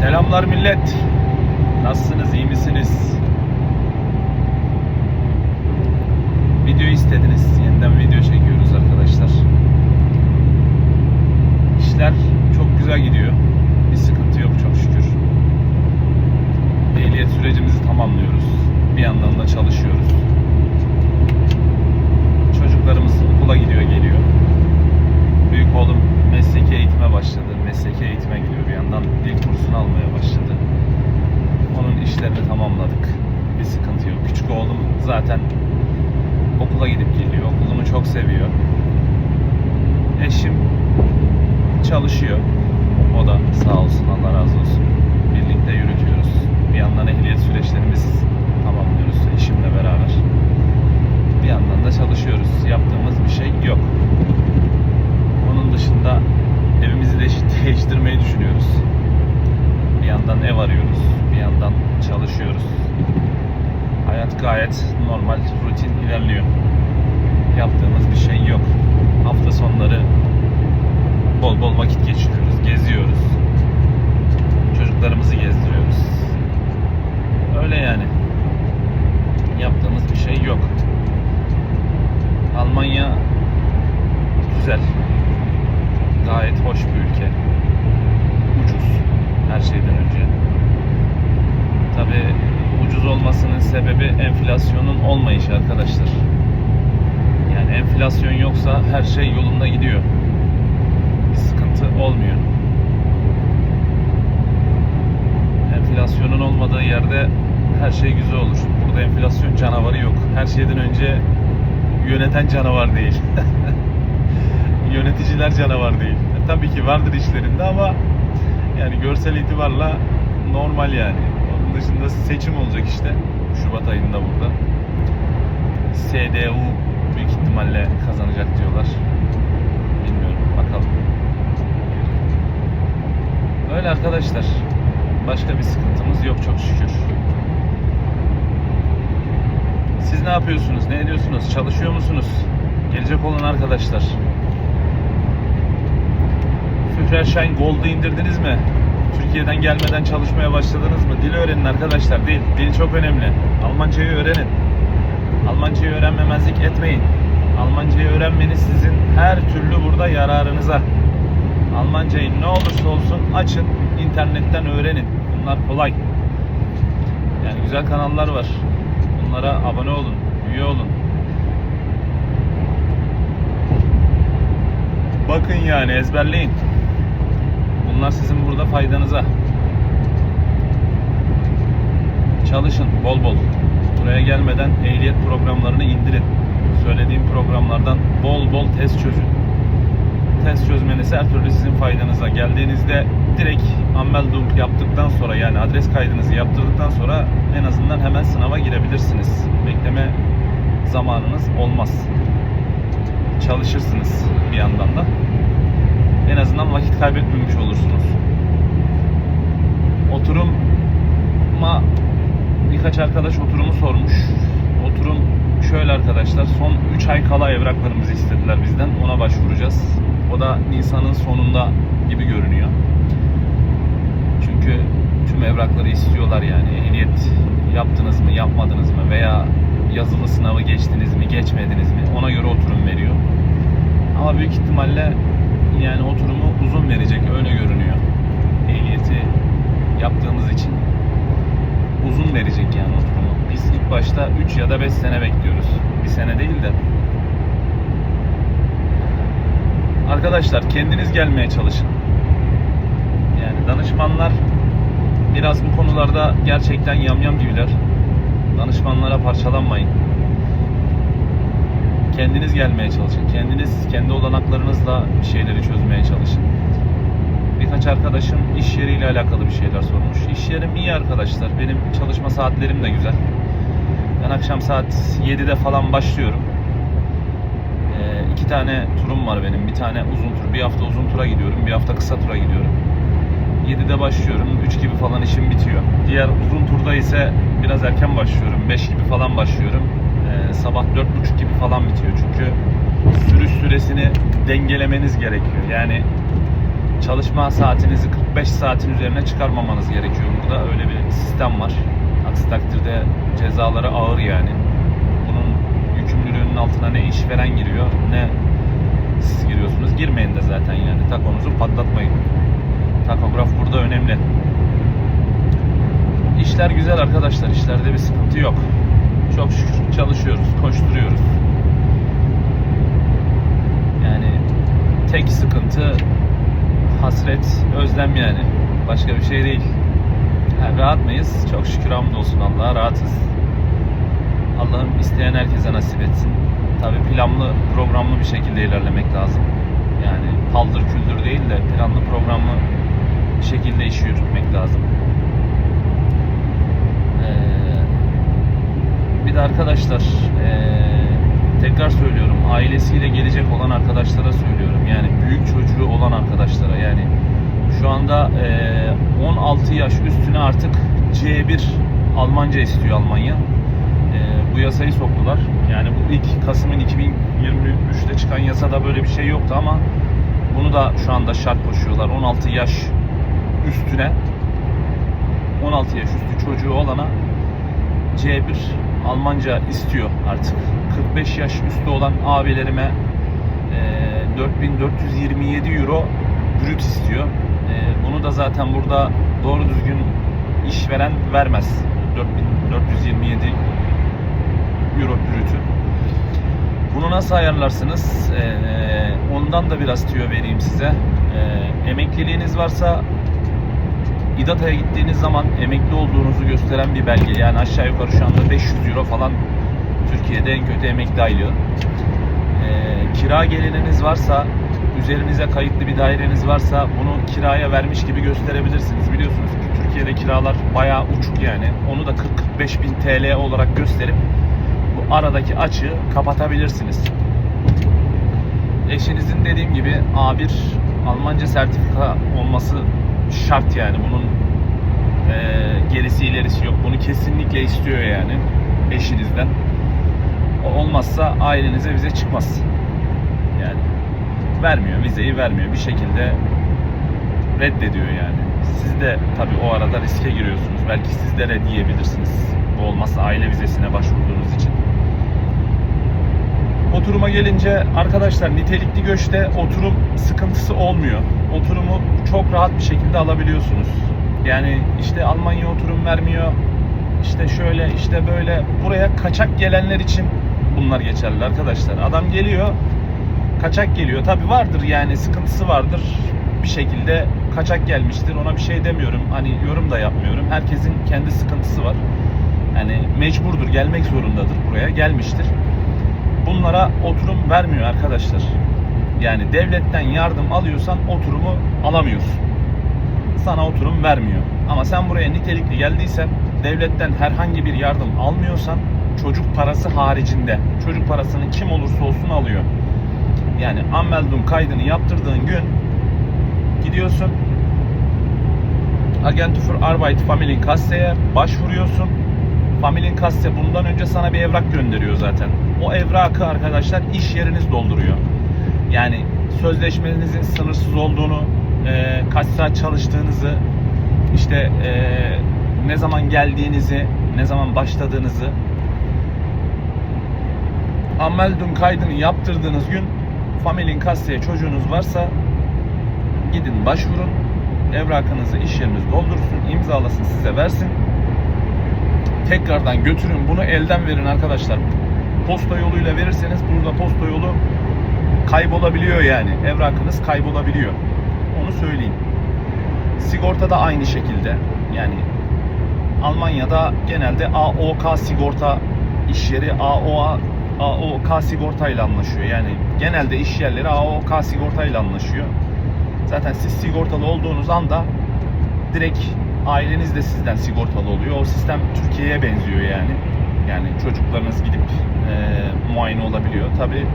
Selamlar millet. Nasılsınız? iyi misiniz? Video istediniz. Yeniden video çekiyoruz arkadaşlar. İşler çok güzel gidiyor. Bir sıkıntı yok çok şükür. Ehliyet sürecimizi tamamlıyoruz. Bir yandan da çalışıyoruz. Çocuklarımız okula gidiyor geliyor. Büyük oğlum mesleki eğitime başladı. Mesleki eğitime gidiyor yandan. Dil kursunu almaya başladı. Onun işlerini tamamladık. Bir sıkıntı yok. Küçük oğlum zaten okula gidip geliyor. Okulunu çok seviyor. Eşim çalışıyor. O da sağ olsun Allah razı olsun. Birlikte yürütüyoruz. Bir yandan ehliyet süreçlerimiz tamamlıyoruz eşimle beraber. Bir yandan da çalışıyoruz. Yaptığımız bir şey yok. Onun dışında evimizi de değiştirmeyi düşünüyoruz. Bir yandan ev arıyoruz, bir yandan çalışıyoruz. Hayat gayet normal, rutin ilerliyor. Yaptığımız bir şey yok. Hafta sonları bol bol vakit geçiriyoruz, geziyoruz. Çocuklarımızı gezdiriyoruz. Öyle yani. Yaptığımız bir şey yok. Almanya güzel. Gayet hoş bir ülke. Ucuz her şeyden önce. Tabi ucuz olmasının sebebi enflasyonun olmayışı arkadaşlar. Yani enflasyon yoksa her şey yolunda gidiyor. Bir sıkıntı olmuyor. Enflasyonun olmadığı yerde her şey güzel olur. Burada enflasyon canavarı yok. Her şeyden önce yöneten canavar değil. yöneticiler canavar değil. E, tabii ki vardır işlerinde ama yani görsel itibarla normal yani. Dışında seçim olacak işte. Şubat ayında burada. SDU büyük ihtimalle kazanacak diyorlar. Bilmiyorum bakalım. Öyle arkadaşlar. Başka bir sıkıntımız yok çok şükür. Siz ne yapıyorsunuz? Ne ediyorsunuz? Çalışıyor musunuz? Gelecek olan arkadaşlar. Führerschein Gold'u indirdiniz mi? Türkiye'den gelmeden çalışmaya başladınız mı? Dil öğrenin arkadaşlar. Dil. Dil çok önemli. Almancayı öğrenin. Almancayı öğrenmemezlik etmeyin. Almancayı öğrenmeniz sizin her türlü burada yararınıza. Almancayı ne olursa olsun açın, internetten öğrenin. Bunlar kolay. Yani güzel kanallar var. Bunlara abone olun, üye olun. Bakın yani ezberleyin. Bunlar sizin burada faydanıza. Çalışın bol bol. Buraya gelmeden ehliyet programlarını indirin. Söylediğim programlardan bol bol test çözün. Test çözmeniz her türlü sizin faydanıza. Geldiğinizde direkt Ammeldung yaptıktan sonra yani adres kaydınızı yaptırdıktan sonra en azından hemen sınava girebilirsiniz. Bekleme zamanınız olmaz. Çalışırsınız bir yandan da. En azından vakit kaybetmemiş olursunuz. Oturuma birkaç arkadaş oturumu sormuş. Oturum şöyle arkadaşlar. Son 3 ay kala evraklarımızı istediler bizden. Ona başvuracağız. O da Nisan'ın sonunda gibi görünüyor. Çünkü tüm evrakları istiyorlar yani. Ehliyet yaptınız mı, yapmadınız mı veya yazılı sınavı geçtiniz mi, geçmediniz mi ona göre oturum veriyor. Ama büyük ihtimalle yani oturumu uzun verecek öyle görünüyor. Ehliyeti yaptığımız için uzun verecek yani oturumu. Biz ilk başta 3 ya da 5 sene bekliyoruz. Bir sene değil de. Arkadaşlar kendiniz gelmeye çalışın. Yani danışmanlar biraz bu konularda gerçekten yamyam gibiler. Danışmanlara parçalanmayın. Kendiniz gelmeye çalışın. Kendiniz kendi olanaklarınızla bir şeyleri çözmeye çalışın. Birkaç arkadaşım iş yeriyle alakalı bir şeyler sormuş. İş yerim iyi arkadaşlar. Benim çalışma saatlerim de güzel. Ben akşam saat 7'de falan başlıyorum. Ee, iki tane turum var benim. Bir tane uzun tur. Bir hafta uzun tura gidiyorum. Bir hafta kısa tura gidiyorum. 7'de başlıyorum. 3 gibi falan işim bitiyor. Diğer uzun turda ise biraz erken başlıyorum. 5 gibi falan başlıyorum. Sabah 4.30 gibi falan bitiyor. Çünkü sürüş süresini dengelemeniz gerekiyor. Yani çalışma saatinizi 45 saatin üzerine çıkarmamanız gerekiyor burada. Öyle bir sistem var. Aksi takdirde cezaları ağır yani. Bunun yükümlülüğünün altına ne işveren giriyor ne siz giriyorsunuz. Girmeyin de zaten yani. Takonuzu patlatmayın. Takograf burada önemli. İşler güzel arkadaşlar. İşlerde bir sıkıntı yok. Çok şükür çalışıyoruz, koşturuyoruz. Yani tek sıkıntı hasret, özlem yani. Başka bir şey değil. Yani rahat mıyız? Çok şükür hamdolsun Allah'a rahatız. Allah'ım isteyen herkese nasip etsin. Tabi planlı, programlı bir şekilde ilerlemek lazım. Yani paldır küldür değil de planlı programlı bir şekilde işi yürütmek lazım. Ee, bir de arkadaşlar ee, tekrar söylüyorum ailesiyle gelecek olan arkadaşlara söylüyorum. Yani büyük çocuğu olan arkadaşlara yani şu anda ee, 16 yaş üstüne artık C1 Almanca istiyor Almanya. Ee, bu yasayı soktular. Yani bu ilk Kasım'ın 2023'te çıkan yasada böyle bir şey yoktu ama bunu da şu anda şart koşuyorlar. 16 yaş üstüne 16 yaş üstü çocuğu olana C1 Almanca istiyor artık. 45 yaş üstü olan abilerime e, 4427 euro brüt istiyor. E, bunu da zaten burada doğru düzgün işveren vermez. 4427 euro brütü. Bunu nasıl ayarlarsınız? E, ondan da biraz tüyo vereyim size. E, emekliliğiniz varsa İDATA'ya gittiğiniz zaman emekli olduğunuzu gösteren bir belge. Yani aşağı yukarı şu anda 500 euro falan Türkiye'de en kötü emekli aylığı. Ee, kira geliriniz varsa, üzerinize kayıtlı bir daireniz varsa bunu kiraya vermiş gibi gösterebilirsiniz. Biliyorsunuz ki Türkiye'de kiralar bayağı uçuk yani. Onu da 40-45 bin TL olarak gösterip bu aradaki açığı kapatabilirsiniz. Eşinizin dediğim gibi A1 Almanca sertifika olması şart yani bunun e, gerisi ilerisi yok. Bunu kesinlikle istiyor yani eşinizden. Olmazsa ailenize vize çıkmaz. Yani vermiyor, vizeyi vermiyor. Bir şekilde reddediyor yani. Siz de tabii o arada riske giriyorsunuz. Belki siz de reddiyebilirsiniz. Bu olmazsa aile vizesine başvurduğunuz için. Oturuma gelince arkadaşlar nitelikli göçte oturum sıkıntısı olmuyor. Oturumu çok rahat bir şekilde alabiliyorsunuz. Yani işte Almanya oturum vermiyor. İşte şöyle işte böyle buraya kaçak gelenler için bunlar geçerli arkadaşlar. Adam geliyor kaçak geliyor. Tabi vardır yani sıkıntısı vardır. Bir şekilde kaçak gelmiştir. Ona bir şey demiyorum. Hani yorum da yapmıyorum. Herkesin kendi sıkıntısı var. Yani mecburdur gelmek zorundadır buraya gelmiştir bunlara oturum vermiyor arkadaşlar. Yani devletten yardım alıyorsan oturumu alamıyorsun. Sana oturum vermiyor. Ama sen buraya nitelikli geldiysen devletten herhangi bir yardım almıyorsan çocuk parası haricinde çocuk parasını kim olursa olsun alıyor. Yani Ammeldun kaydını yaptırdığın gün gidiyorsun Agentur für Arbeit Familienkasse'ye başvuruyorsun. Familienkasse bundan önce sana bir evrak gönderiyor zaten o evrakı arkadaşlar iş yeriniz dolduruyor. Yani sözleşmenizin sınırsız olduğunu, e, kaç saat çalıştığınızı, işte e, ne zaman geldiğinizi, ne zaman başladığınızı Ammeldun kaydını yaptırdığınız gün Familin Kasse'ye çocuğunuz varsa gidin başvurun. Evrakınızı iş yeriniz doldursun, imzalasın, size versin. Tekrardan götürün bunu elden verin arkadaşlar posta yoluyla verirseniz burada posta yolu kaybolabiliyor yani. Evrakınız kaybolabiliyor. Onu söyleyeyim. Sigorta da aynı şekilde. Yani Almanya'da genelde AOK sigorta iş yeri AOA AOK sigorta ile anlaşıyor. Yani genelde iş yerleri AOK sigorta ile anlaşıyor. Zaten siz sigortalı olduğunuz anda direkt aileniz de sizden sigortalı oluyor. O sistem Türkiye'ye benziyor yani. Yani çocuklarınız gidip e, muayene olabiliyor. Tabi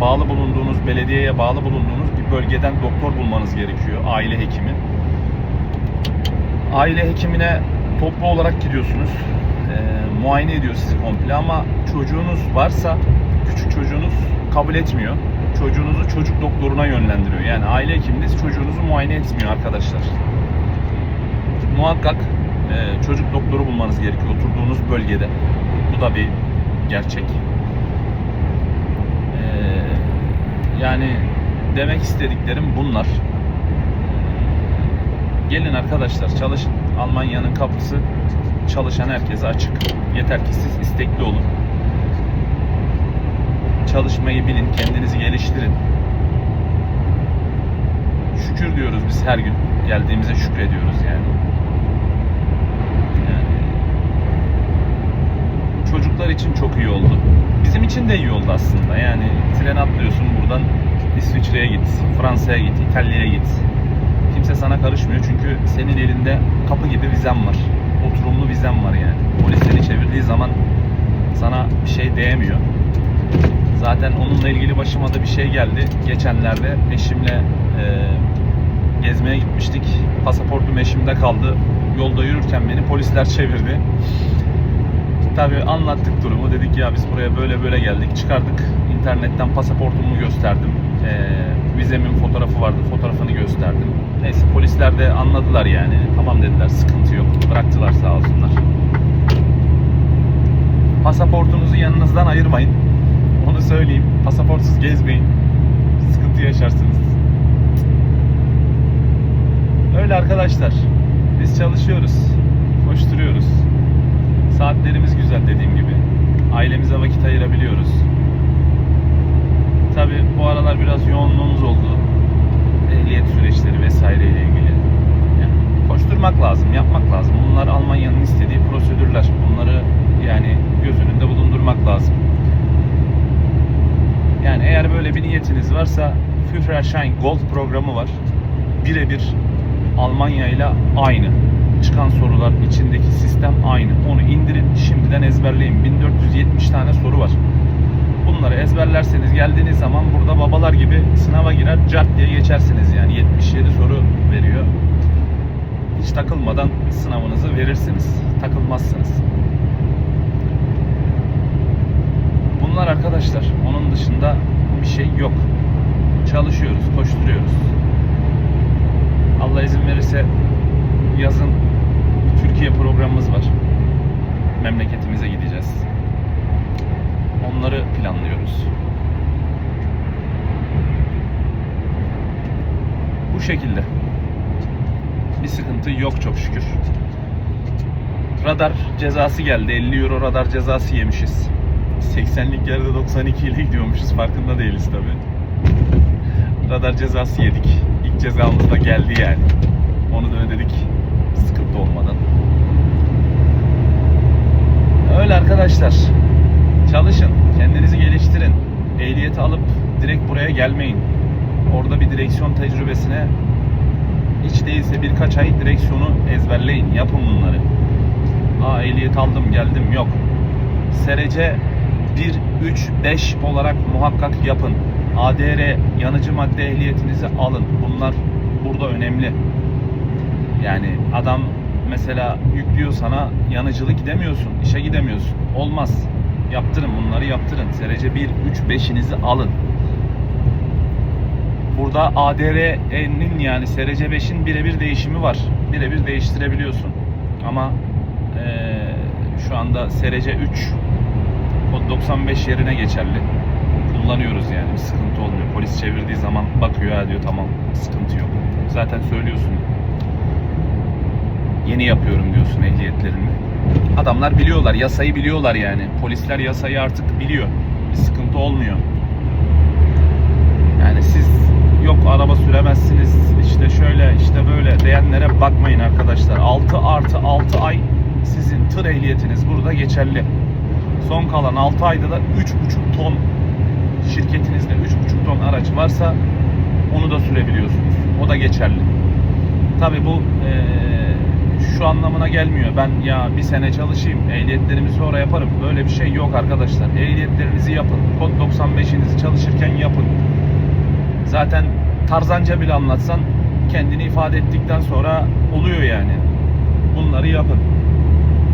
bağlı bulunduğunuz, belediyeye bağlı bulunduğunuz bir bölgeden doktor bulmanız gerekiyor. Aile hekimi. Aile hekimine toplu olarak gidiyorsunuz. E, muayene ediyor sizi komple ama çocuğunuz varsa küçük çocuğunuz kabul etmiyor. çocuğunuzu çocuk doktoruna yönlendiriyor. Yani aile hekiminiz çocuğunuzu muayene etmiyor arkadaşlar. Muhakkak e, çocuk doktoru bulmanız gerekiyor oturduğunuz bölgede. Bu da bir gerçek. E, yani demek istediklerim bunlar. Gelin arkadaşlar çalışın. Almanya'nın kapısı çalışan herkese açık. Yeter ki siz istekli olun. Çalışmayı bilin, kendinizi geliştirin. Şükür diyoruz biz her gün. Geldiğimize şükrediyoruz yani. Yani çocuklar için çok iyi oldu. Bizim için de iyi oldu aslında. Yani tren atlıyorsun buradan İsviçre'ye git, Fransa'ya git, İtalya'ya git. Kimse sana karışmıyor çünkü senin elinde kapı gibi vizen var. Oturumlu vizen var yani. Polis seni çevirdiği zaman sana bir şey değemiyor. Zaten onunla ilgili başıma da bir şey geldi. Geçenlerde eşimle e, gezmeye gitmiştik. Pasaportum eşimde kaldı. Yolda yürürken beni polisler çevirdi. Tabii anlattık durumu. Dedik ya biz buraya böyle böyle geldik. Çıkardık. İnternetten pasaportumu gösterdim. Ee, vizemin fotoğrafı vardı. Fotoğrafını gösterdim. Neyse polisler de anladılar yani. Tamam dediler sıkıntı yok. Bıraktılar sağ olsunlar. Pasaportunuzu yanınızdan ayırmayın. Onu söyleyeyim. Pasaportsuz gezmeyin. Sıkıntı yaşarsınız. Öyle arkadaşlar. Biz çalışıyoruz. Koşturuyoruz. Saatlerimiz güzel dediğim gibi. Ailemize vakit ayırabiliyoruz. Tabi bu aralar biraz yoğunluğumuz oldu. Ehliyet süreçleri vesaire ile ilgili. Yani koşturmak lazım, yapmak lazım. Bunlar Almanya'nın istediği prosedürler. Bunları yani göz önünde bulundurmak lazım. Yani eğer böyle bir niyetiniz varsa Führerschein Gold programı var. Birebir Almanya ile aynı. Çıkan sorular içindeki sistem aynı. Onu indirin şimdiden ezberleyin. 1470 tane soru var. Bunları ezberlerseniz geldiğiniz zaman burada babalar gibi sınava girer cart diye geçersiniz yani 77 soru veriyor. Hiç takılmadan sınavınızı verirsiniz. Takılmazsınız. Bunlar arkadaşlar. Onun dışında bir şey yok. Çalışıyoruz, koşturuyoruz. Allah izin verirse yazın bir Türkiye programımız var. Memleketimize gideceğiz. Onları planlıyoruz. Bu şekilde. Bir sıkıntı yok çok şükür. Radar cezası geldi. 50 euro radar cezası yemişiz. 80'lik yerde 92 ile gidiyormuşuz. Farkında değiliz tabi. Radar cezası yedik. İlk cezamız da geldi yani. Onu da ödedik. Sıkıntı olmadan. Öyle arkadaşlar. Çalışın. Kendinizi geliştirin. Ehliyeti alıp direkt buraya gelmeyin. Orada bir direksiyon tecrübesine hiç değilse birkaç ay direksiyonu ezberleyin. Yapın bunları. Aa ehliyet aldım geldim. Yok. SRC 1, 3, 5 olarak muhakkak yapın. ADR yanıcı madde ehliyetinizi alın. Bunlar burada önemli. Yani adam mesela yüklüyor sana yanıcılık gidemiyorsun, işe gidemiyorsun. Olmaz. Yaptırın bunları yaptırın. SRC 1, 3, 5'inizi alın. Burada ADR'nin yani SRC 5'in birebir değişimi var. Birebir değiştirebiliyorsun. Ama eee, şu anda SRC 3 kod 95 yerine geçerli. Kullanıyoruz yani bir sıkıntı olmuyor. Polis çevirdiği zaman bakıyor ha diyor tamam sıkıntı yok. Zaten söylüyorsun. Yeni yapıyorum diyorsun ehliyetlerini. Adamlar biliyorlar, yasayı biliyorlar yani. Polisler yasayı artık biliyor. Bir sıkıntı olmuyor. Yani siz yok araba süremezsiniz işte şöyle işte böyle diyenlere bakmayın arkadaşlar. 6 artı 6 ay sizin tır ehliyetiniz burada geçerli. Son kalan 6 ayda da 3,5 ton şirketinizde 3,5 ton araç varsa onu da sürebiliyorsunuz. O da geçerli. Tabi bu şu anlamına gelmiyor. Ben ya bir sene çalışayım, ehliyetlerimi sonra yaparım. Böyle bir şey yok arkadaşlar. Ehliyetlerinizi yapın. Kod 95'inizi çalışırken yapın. Zaten tarzanca bile anlatsan kendini ifade ettikten sonra oluyor yani. Bunları yapın.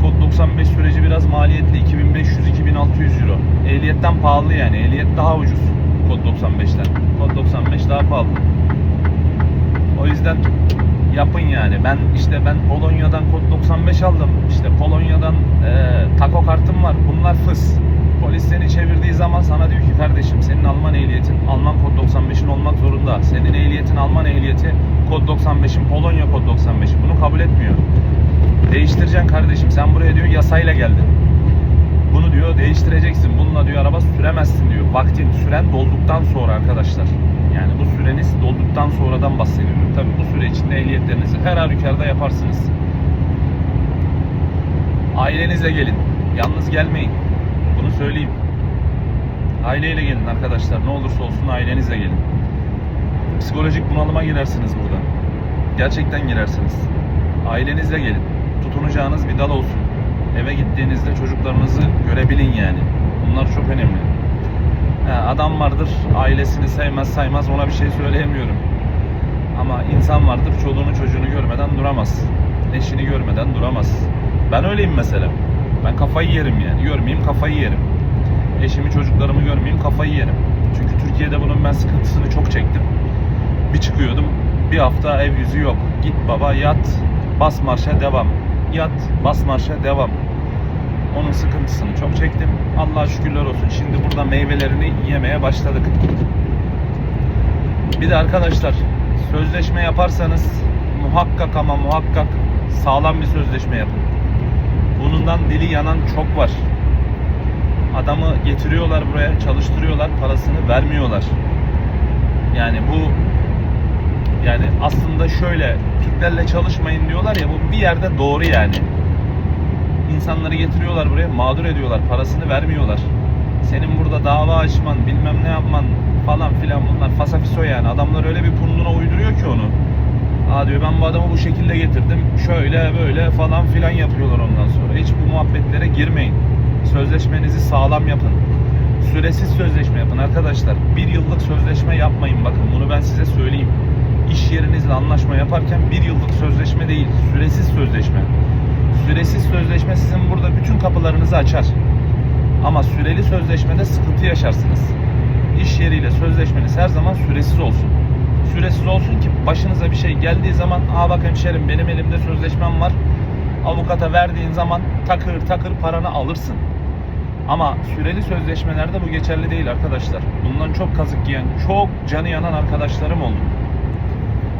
Kod 95 süreci biraz maliyetli. 2500-2600 euro. Ehliyetten pahalı yani. Ehliyet daha ucuz. kod 95'ten. Kod 95 daha pahalı. O yüzden yapın yani. Ben işte ben Polonya'dan kod 95 aldım. İşte Polonya'dan e, taco kartım var. Bunlar fıs. Polis seni çevirdiği zaman sana diyor ki kardeşim senin Alman ehliyetin Alman kod 95'in olmak zorunda. Senin ehliyetin Alman ehliyeti kod 95'in Polonya kod 95'in. Bunu kabul etmiyor. Değiştireceksin kardeşim. Sen buraya diyor yasayla geldin. Bunu diyor değiştireceksin. Bununla diyor araba süremezsin diyor. Vaktin süren dolduktan sonra arkadaşlar. Yani bu süreniz dolduktan sonradan bahsediyorum. Tabii bu süre içinde ehliyetlerinizi her halükarda yaparsınız. Ailenizle gelin. Yalnız gelmeyin. Bunu söyleyeyim. Aileyle gelin arkadaşlar. Ne olursa olsun ailenizle gelin. Psikolojik bunalıma girersiniz burada. Gerçekten girersiniz. Ailenizle gelin. Tutunacağınız bir dal olsun. Eve gittiğinizde çocuklarınızı görebilin yani. Bunlar çok önemli. Ha, adam vardır ailesini sevmez saymaz ona bir şey söyleyemiyorum. Ama insan vardır çoluğunu çocuğunu görmeden duramaz. Eşini görmeden duramaz. Ben öyleyim mesela. Ben kafayı yerim yani. Görmeyeyim kafayı yerim. Eşimi çocuklarımı görmeyeyim kafayı yerim. Çünkü Türkiye'de bunun ben sıkıntısını çok çektim. Bir çıkıyordum bir hafta ev yüzü yok. Git baba yat bas marşa devam. Yat bas marşa devam. Onun sıkıntısını çok çektim. Allah'a şükürler olsun. Şimdi burada meyvelerini yemeye başladık. Bir de arkadaşlar sözleşme yaparsanız muhakkak ama muhakkak sağlam bir sözleşme yapın. Bundan dili yanan çok var. Adamı getiriyorlar buraya, çalıştırıyorlar, parasını vermiyorlar. Yani bu yani aslında şöyle Türklerle çalışmayın diyorlar ya bu bir yerde doğru yani. İnsanları getiriyorlar buraya mağdur ediyorlar parasını vermiyorlar. Senin burada dava açman bilmem ne yapman falan filan bunlar fasafiso yani. Adamlar öyle bir punduna uyduruyor ki onu. Aa diyor ben bu adamı bu şekilde getirdim. Şöyle böyle falan filan yapıyorlar ondan sonra. Hiç bu muhabbetlere girmeyin. Sözleşmenizi sağlam yapın. Süresiz sözleşme yapın arkadaşlar. Bir yıllık sözleşme yapmayın bakın bunu ben size söyleyeyim. İş yerinizle anlaşma yaparken bir yıllık sözleşme değil, süresiz sözleşme. Süresiz sözleşme sizin burada bütün kapılarınızı açar. Ama süreli sözleşmede sıkıntı yaşarsınız. İş yeriyle sözleşmeniz her zaman süresiz olsun. Süresiz olsun ki başınıza bir şey geldiği zaman aa bak hemşerim benim elimde sözleşmem var. Avukata verdiğin zaman takır takır paranı alırsın. Ama süreli sözleşmelerde bu geçerli değil arkadaşlar. Bundan çok kazık yiyen, çok canı yanan arkadaşlarım oldu.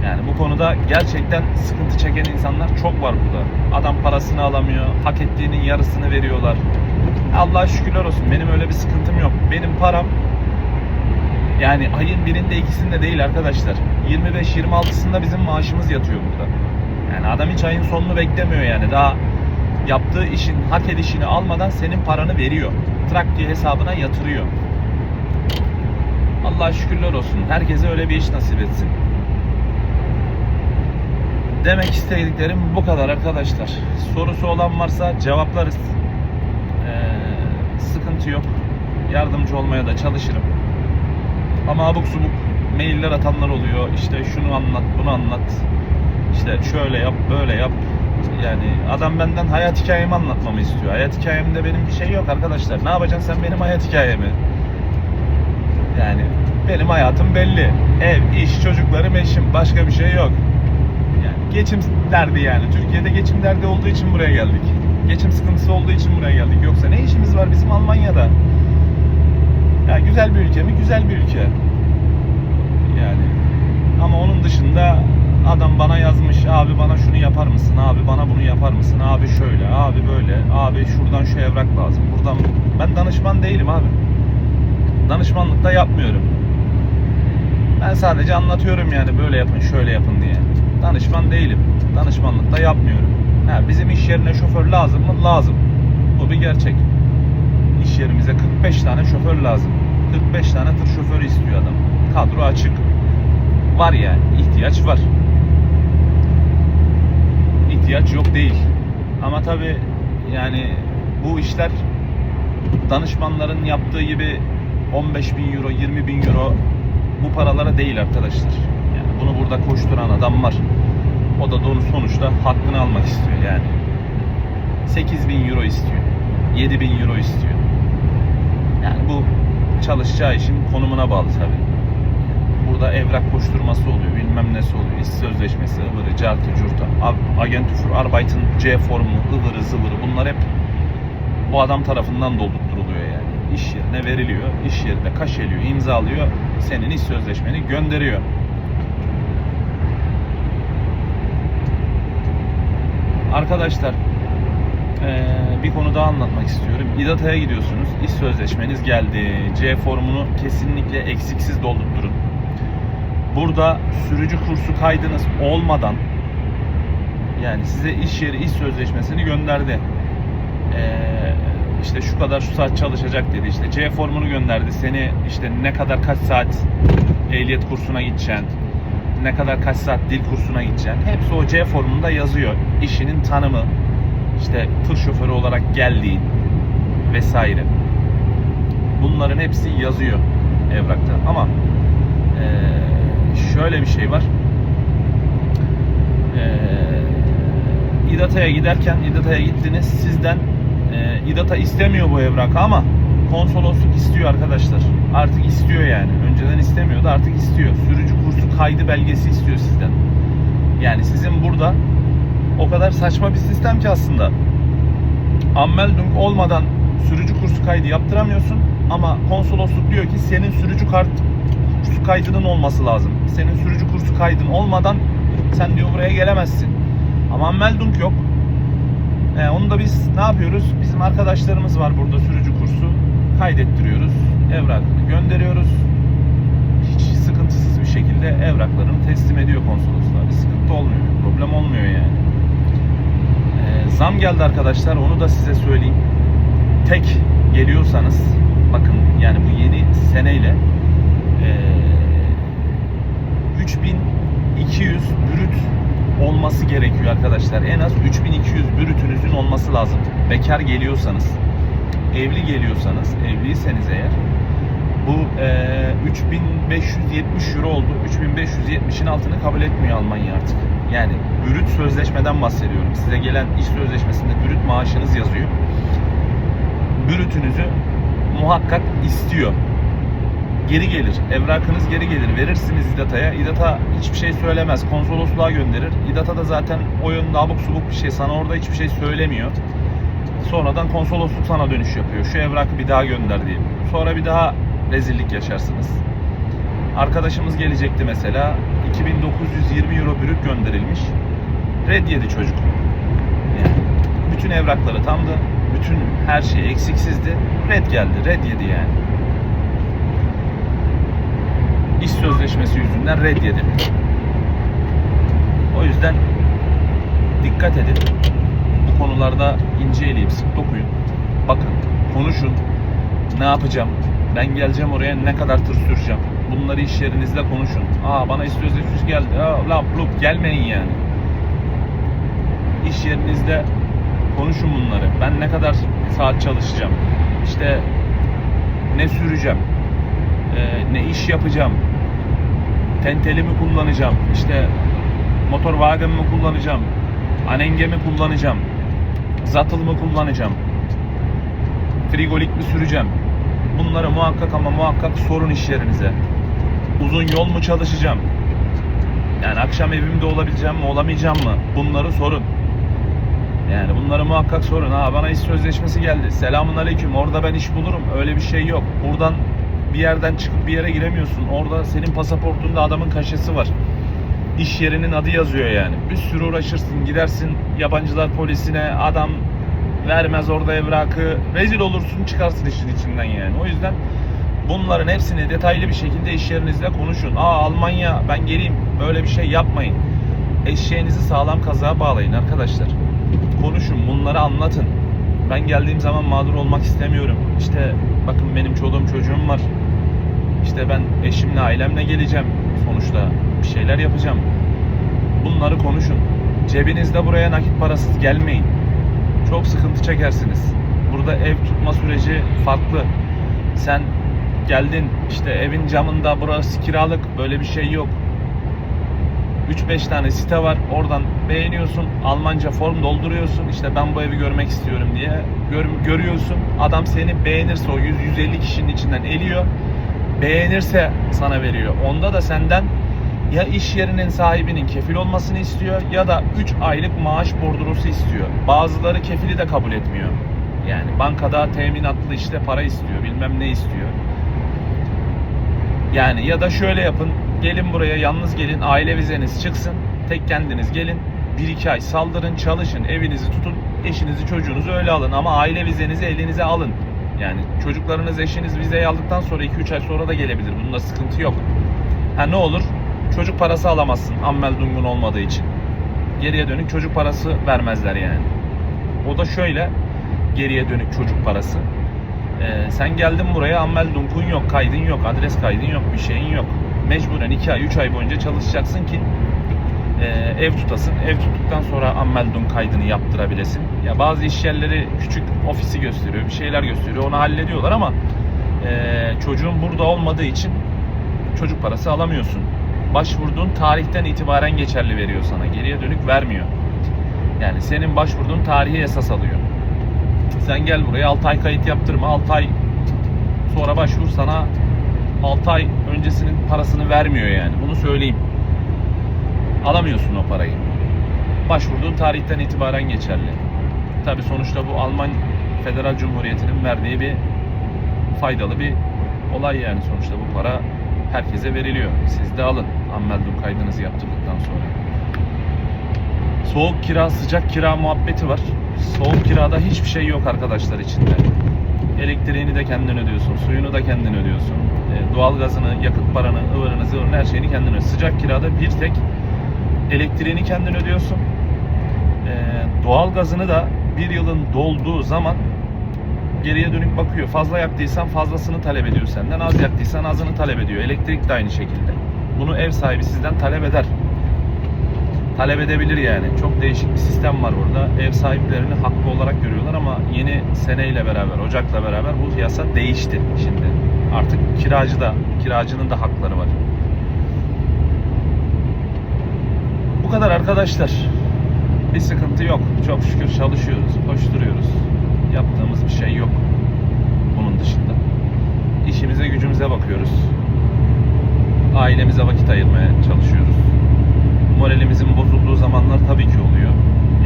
Yani bu konuda gerçekten sıkıntı çeken insanlar çok var burada. Adam parasını alamıyor, hak ettiğinin yarısını veriyorlar. Allah'a şükürler olsun benim öyle bir sıkıntım yok. Benim param yani ayın birinde ikisinde değil arkadaşlar. 25-26'sında bizim maaşımız yatıyor burada. Yani adam hiç ayın sonunu beklemiyor yani. Daha yaptığı işin hak edişini almadan senin paranı veriyor. Trak diye hesabına yatırıyor. Allah'a şükürler olsun. Herkese öyle bir iş nasip etsin. Demek istediklerim bu kadar arkadaşlar. Sorusu olan varsa cevaplarız. Ee, sıkıntı yok. Yardımcı olmaya da çalışırım. Ama abuk subuk mailler atanlar oluyor. İşte şunu anlat, bunu anlat. İşte şöyle yap, böyle yap. Yani adam benden hayat hikayemi anlatmamı istiyor. Hayat hikayemde benim bir şey yok arkadaşlar. Ne yapacaksın sen benim hayat hikayemi? Yani benim hayatım belli. Ev, iş, çocuklarım, eşim. Başka bir şey yok. Geçim derdi yani. Türkiye'de geçim derdi olduğu için buraya geldik. Geçim sıkıntısı olduğu için buraya geldik. Yoksa ne işimiz var bizim Almanya'da? Ya güzel bir ülke mi? Güzel bir ülke. Yani ama onun dışında adam bana yazmış abi bana şunu yapar mısın? Abi bana bunu yapar mısın? Abi şöyle, abi böyle. Abi şuradan şu evrak lazım. Buradan ben danışman değilim abi. Danışmanlık da yapmıyorum. Ben sadece anlatıyorum yani böyle yapın, şöyle yapın diye. Danışman değilim. Danışmanlık da yapmıyorum. Ha, bizim iş yerine şoför lazım mı? Lazım. Bu bir gerçek. İş yerimize 45 tane şoför lazım. 45 tane tır şoförü istiyor adam. Kadro açık. Var yani. ihtiyaç var. İhtiyaç yok değil. Ama tabi yani bu işler danışmanların yaptığı gibi 15 bin euro, 20 bin euro bu paralara değil arkadaşlar. Bunu burada koşturan adam var. O da onu sonuçta hakkını almak istiyor yani. 8 bin euro istiyor. 7 bin euro istiyor. Yani bu çalışacağı işin konumuna bağlı tabii. Burada evrak koşturması oluyor, bilmem nesi oluyor, iş sözleşmesi, ıvırı, cartı, curta, Agentur für Arbeit'in C formu, ıvırı, zıvırı bunlar hep bu adam tarafından doldurtturuluyor yani. İş yerine veriliyor, iş yerinde kaşeliyor, imzalıyor, senin iş sözleşmeni gönderiyor. Arkadaşlar eee, bir konu daha anlatmak istiyorum. İDATA'ya gidiyorsunuz. İş sözleşmeniz geldi. C formunu kesinlikle eksiksiz doldurtturun. Burada sürücü kursu kaydınız olmadan yani size iş yeri iş sözleşmesini gönderdi. Eee işte şu kadar şu saat çalışacak dedi. İşte C formunu gönderdi. Seni işte ne kadar kaç saat ehliyet kursuna gideceksin. Ne kadar kaç saat dil kursuna gideceksin. Hepsi o C formunda yazıyor. İşinin tanımı, işte tır şoförü olarak geldiğin vesaire. Bunların hepsi yazıyor evrakta. Ama eee, şöyle bir şey var. Eee İDATA'ya giderken İDATA'ya gittiniz sizden eee İDATA istemiyor bu evrakı ama konsolosluk istiyor arkadaşlar. Artık istiyor yani. Önceden istemiyordu artık istiyor. Sürücü kursu kaydı belgesi istiyor sizden. Yani sizin burada o kadar saçma bir sistem ki aslında. Anmeldung olmadan sürücü kursu kaydı yaptıramıyorsun ama konsolosluk diyor ki senin sürücü kart kursu kaydının olması lazım. Senin sürücü kursu kaydın olmadan sen diyor buraya gelemezsin. Ama Anmeldung yok. E, onu da biz ne yapıyoruz? Bizim arkadaşlarımız var burada sürücü kursu. Kaydettiriyoruz. Evrakını gönderiyoruz. Şekilde evraklarını teslim ediyor konsoloslar. Bir sıkıntı olmuyor. Problem olmuyor yani. E, zam geldi arkadaşlar. Onu da size söyleyeyim. Tek geliyorsanız bakın yani bu yeni seneyle e, 3200 brüt olması gerekiyor arkadaşlar. En az 3200 brütünüzün olması lazım. Bekar geliyorsanız, evli geliyorsanız, evliyseniz eğer bu e, 3570 euro oldu. 3570'in altını kabul etmiyor Almanya artık. Yani brüt sözleşmeden bahsediyorum. Size gelen iş sözleşmesinde brüt maaşınız yazıyor. Brütünüzü muhakkak istiyor. Geri gelir. Evrakınız geri gelir. Verirsiniz İDATA'ya. İDATA hiçbir şey söylemez. Konsolosluğa gönderir. İDATA da zaten o yönde abuk subuk bir şey. Sana orada hiçbir şey söylemiyor. Sonradan konsolosluk sana dönüş yapıyor. Şu evrakı bir daha gönder diye. Sonra bir daha rezillik yaşarsınız. Arkadaşımız gelecekti mesela. 2920 euro brüt gönderilmiş. Red yedi çocuk. Yani bütün evrakları tamdı. Bütün her şey eksiksizdi. Red geldi. Red yedi yani. İş sözleşmesi yüzünden red yedi. O yüzden dikkat edin. Bu konularda ince eleyip sık dokuyun. Bakın, konuşun. Ne yapacağım? Ben geleceğim oraya ne kadar tır süreceğim? Bunları iş yerinizde konuşun. Aa bana iş sözleşmesi geldi. Aa, lap lup gelmeyin yani. İş yerinizde konuşun bunları. Ben ne kadar saat çalışacağım? İşte ne süreceğim? Ee, ne iş yapacağım? Tenteli mi kullanacağım? İşte motor wagon mı kullanacağım? Anenge mi kullanacağım? Zatıl mı kullanacağım? Frigolik mi süreceğim? Bunları muhakkak ama muhakkak sorun iş yerinize. Uzun yol mu çalışacağım? Yani akşam evimde olabileceğim mi, olamayacağım mı? Bunları sorun. Yani bunları muhakkak sorun. Ha bana iş sözleşmesi geldi. Selamun aleyküm. Orada ben iş bulurum. Öyle bir şey yok. Buradan bir yerden çıkıp bir yere giremiyorsun. Orada senin pasaportunda adamın kaşesi var. İş yerinin adı yazıyor yani. Bir sürü uğraşırsın. Gidersin yabancılar polisine. Adam vermez orada evrakı. Rezil olursun çıkarsın işin içinden yani. O yüzden bunların hepsini detaylı bir şekilde iş yerinizle konuşun. Aa Almanya ben geleyim. Böyle bir şey yapmayın. Eşeğinizi sağlam kazığa bağlayın arkadaşlar. Konuşun bunları anlatın. Ben geldiğim zaman mağdur olmak istemiyorum. İşte bakın benim çoluğum çocuğum var. İşte ben eşimle ailemle geleceğim. Sonuçta bir şeyler yapacağım. Bunları konuşun. Cebinizde buraya nakit parasız gelmeyin. Çok sıkıntı çekersiniz. Burada ev tutma süreci farklı. Sen geldin işte evin camında burası kiralık böyle bir şey yok. 3-5 tane site var. Oradan beğeniyorsun. Almanca form dolduruyorsun. İşte ben bu evi görmek istiyorum diye. Gör, görüyorsun. Adam seni beğenirse o 100-150 kişinin içinden eliyor. Beğenirse sana veriyor. Onda da senden ya iş yerinin sahibinin kefil olmasını istiyor ya da 3 aylık maaş bordrosu istiyor. Bazıları kefili de kabul etmiyor. Yani bankada teminatlı işte para istiyor, bilmem ne istiyor. Yani ya da şöyle yapın. Gelin buraya yalnız gelin. Aile vizeniz çıksın. Tek kendiniz gelin. 1-2 ay saldırın, çalışın, evinizi tutun. Eşinizi, çocuğunuzu öyle alın. Ama aile vizenizi elinize alın. Yani çocuklarınız, eşiniz vizeyi aldıktan sonra 2-3 ay sonra da gelebilir. Bunda sıkıntı yok. Ha ne olur? Çocuk parası alamazsın Ammel Dungun olmadığı için. Geriye dönük çocuk parası vermezler yani. O da şöyle geriye dönük çocuk parası. Ee, sen geldin buraya Ammel Dunkun yok, kaydın yok, adres kaydın yok, bir şeyin yok. Mecburen 2 ay, 3 ay boyunca çalışacaksın ki e, ev tutasın. Ev tuttuktan sonra Ammel Dunk kaydını yaptırabilesin. Ya bazı iş yerleri küçük ofisi gösteriyor, bir şeyler gösteriyor. Onu hallediyorlar ama e, çocuğun burada olmadığı için çocuk parası alamıyorsun. Başvurduğun tarihten itibaren geçerli veriyor sana. Geriye dönük vermiyor. Yani senin başvurduğun tarihi esas alıyor. Sen gel buraya 6 ay kayıt yaptırma. 6 ay sonra başvur sana 6 ay öncesinin parasını vermiyor yani. Bunu söyleyeyim. Alamıyorsun o parayı. Başvurduğun tarihten itibaren geçerli. Tabi sonuçta bu Alman Federal Cumhuriyeti'nin verdiği bir faydalı bir olay yani sonuçta bu para herkese veriliyor. Siz de alın Ammeldum kaydınızı yaptırdıktan sonra. Soğuk kira, sıcak kira muhabbeti var. Soğuk kirada hiçbir şey yok arkadaşlar içinde. Elektriğini de kendin ödüyorsun, suyunu da kendin ödüyorsun. E, doğalgazını, yakıt paranı, ıvırını, zıvırını her şeyini kendin ödüyorsun. Sıcak kirada bir tek elektriğini kendin ödüyorsun. E, doğalgazını da bir yılın dolduğu zaman geriye dönük bakıyor. Fazla yaktıysan fazlasını talep ediyor senden. Az yaktıysan azını talep ediyor. Elektrik de aynı şekilde. Bunu ev sahibi sizden talep eder. Talep edebilir yani. Çok değişik bir sistem var burada. Ev sahiplerini haklı olarak görüyorlar ama yeni seneyle beraber, Ocak'la beraber bu yasa değişti şimdi. Artık kiracı da, kiracının da hakları var. Bu kadar arkadaşlar. Bir sıkıntı yok. Çok şükür çalışıyoruz, koşturuyoruz. Yaptığımız bir şey yok. Bunun dışında. İşimize gücümüze bakıyoruz. Ailemize vakit ayırmaya çalışıyoruz. Moralimizin bozulduğu zamanlar tabii ki oluyor.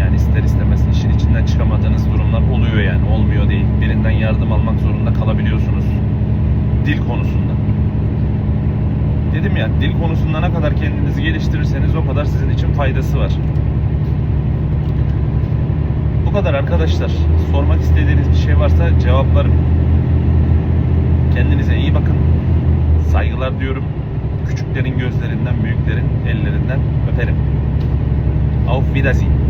Yani ister istemez işin içinden çıkamadığınız durumlar oluyor yani. Olmuyor değil. Birinden yardım almak zorunda kalabiliyorsunuz. Dil konusunda. Dedim ya dil konusunda ne kadar kendinizi geliştirirseniz o kadar sizin için faydası var. Kadar arkadaşlar. Sormak istediğiniz bir şey varsa cevaplarım. Kendinize iyi bakın. Saygılar diyorum. Küçüklerin gözlerinden, büyüklerin ellerinden öperim. Auf Wiedersehen.